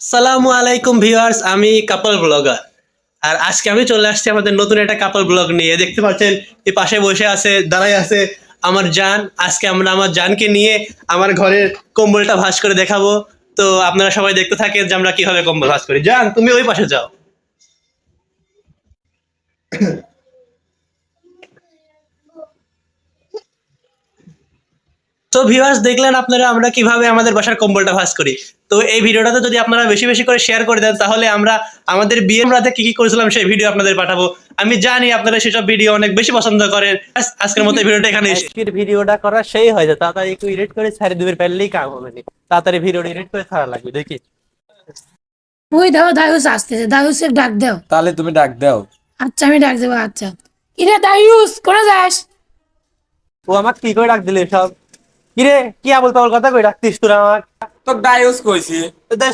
সালামু আলাইকুম ভিউয়ার্স, আমি কাপল ব্লগার। আর আজকে আমি চলে আসছি আমাদের নতুন একটা কাপল ব্লগ নিয়ে। দেখতে পাচ্ছেন, এই পাশে বসে আছে দাঁড়াই আছে আমার জান। আজকে আমরা আমার জানকে নিয়ে আমার ঘরের কম্বলটা ভাঁজ করে দেখাবো। তো আপনারা সবাই দেখতে থাকেন যে আমরা কীভাবে কম্বল ভাঁজ করি। জান, তুমি ওই পাশে যাও। তো ভিউয়ার্স, দেখলেন আপনারা আমরা কীভাবে আমাদের বাসার কম্বলটা ভাঁজ করি। তো এই ভিডিওটাতে যদি আপনারা বেশি বেশি করে শেয়ার করে দেন তাহলে আমরা আমাদের বিয়ের রাতে কি কি করেছিলাম সেই ভিডিও আপনাদের পাঠাবো। আমি জানি আপনারা সেসব ভিডিও অনেক বেশি পছন্দ করেন। আজকের মতো এই ভিডিওটা এখানে আজকের ভিডিওটা করা সেই হয় যায়। তাড়াতাড়ি একটু এডিট করে ছাড়ি দুবের ফেললেই কাম হবে না। তাড়াতাড়ি ভিডিওটা এডিট করে ছাড়া লাগবে দেখি। ওই দাও দায়ুস আসতেছে। দায়ুসের ডাক দাও। তাহলে তুমি ডাক দাও। আচ্ছা আমি ডাক দেবো আচ্ছা। কিরে দায়ুস করে যাস? ও আমাকে কি করে ডাক দিলে সব কিরে কি আবল তাবল কথা কই ডাকতিস তোরা আমাকে? তো ডাইস কইছি।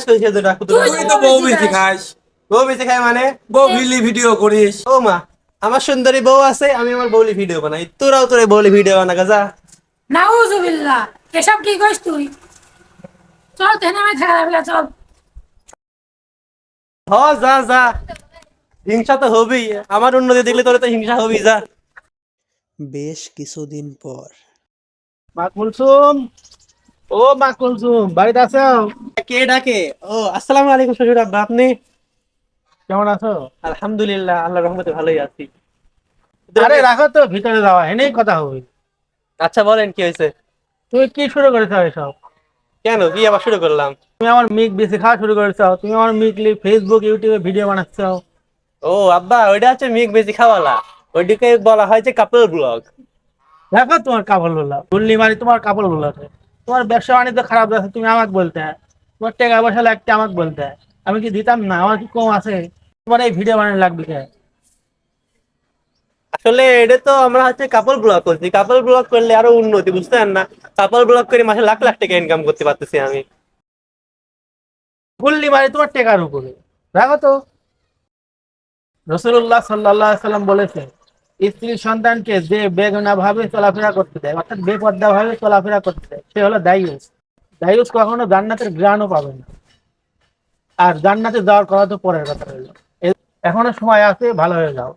কইছে তো ডাকু তুই- তুই তো বউ বেশি খাস। বউ বেঁচে মানে? বউ ভিলি ভিডিও করিস। ও মা আমার সুন্দরী বউ আছে আমি আমার বউলি ভিডিও বানাই। তোরাও তোরে বউলি ভিডিও বানা যা নাউজুবিল্লাহ এসব কি তুই? চল তেনে আমি থাকা যাবে চল। হ যা যা। হিংসা তো হবেই। আমার উন্নতি দেখলে তোর তো হিংসা হবেই যা। বেশ কিছুদিন পর। মা কুলসুম ও মা কুলসুম বাড়িতে আছো? কে ডাকে? ও আসসালামু আলাইকুম শ্বশুর আব্বা আপনি? কেমন আছো? আলহামদুলিল্লাহ আল্লাহ রহমতে ভালোই আছি। আরে রাখো তো ভিতরে যাওয়া এনেই কথা হবে। আচ্ছা বলেন কি হয়েছে? তুমি কি শুরু করেছ এসব? কেন কি আবার শুরু করলাম? তুমি আমার মিক বেশি খাওয়া শুরু করেছ তুমি আমার মিকলি ফেসবুক ইউটিউবে ভিডিও বানাচ্ছ। ও আব্বা ওইটা হচ্ছে মিক বেশি খাওয়ালা। ওইটাকে বলা হয় যে কাপল ব্লগ। দেখো তোমার কাপড় বললা বললি মানে তোমার কাপড় বললাছে তোমার ব্যবসা বাণিজ্য খারাপ যাচ্ছে তুমি আমাকে বলতে। তোমার টাকা পয়সা লাগতে আমাকে বলতে। আমি কি দিতাম না? আমার কি কম আছে? তোমার এই ভিডিও বানানো লাগবে কে আসলে এটা তো আমরা হচ্ছে কাপল ব্লগ করছি। কাপল ব্লগ করলে আরও উন্নতি বুঝতে বুঝতেন না? কাপল ব্লগ করে মাসে লাখ লাখ টাকা ইনকাম করতে পারতেছি আমি। বললি মানে তোমার টেকার উপরে। দেখো তো। রসুল্লাহ সাল্লাহ সাল্লাম বলেছে স্ত্রী সন্তানকে যে বেগুনা ভাবে চলাফেরা করতে দেয়, অর্থাৎ বেপর্দা ভাবে চলাফেরা করতে দেয়, সে হলো দায়ুস। দায়ুস কখনো জান্নাতের গ্রাণও পাবে না। আর জান্নাতে যাওয়ার কথা তো পরের কথা রইল। এখনও সময় আছে, ভালো হয়ে যাও।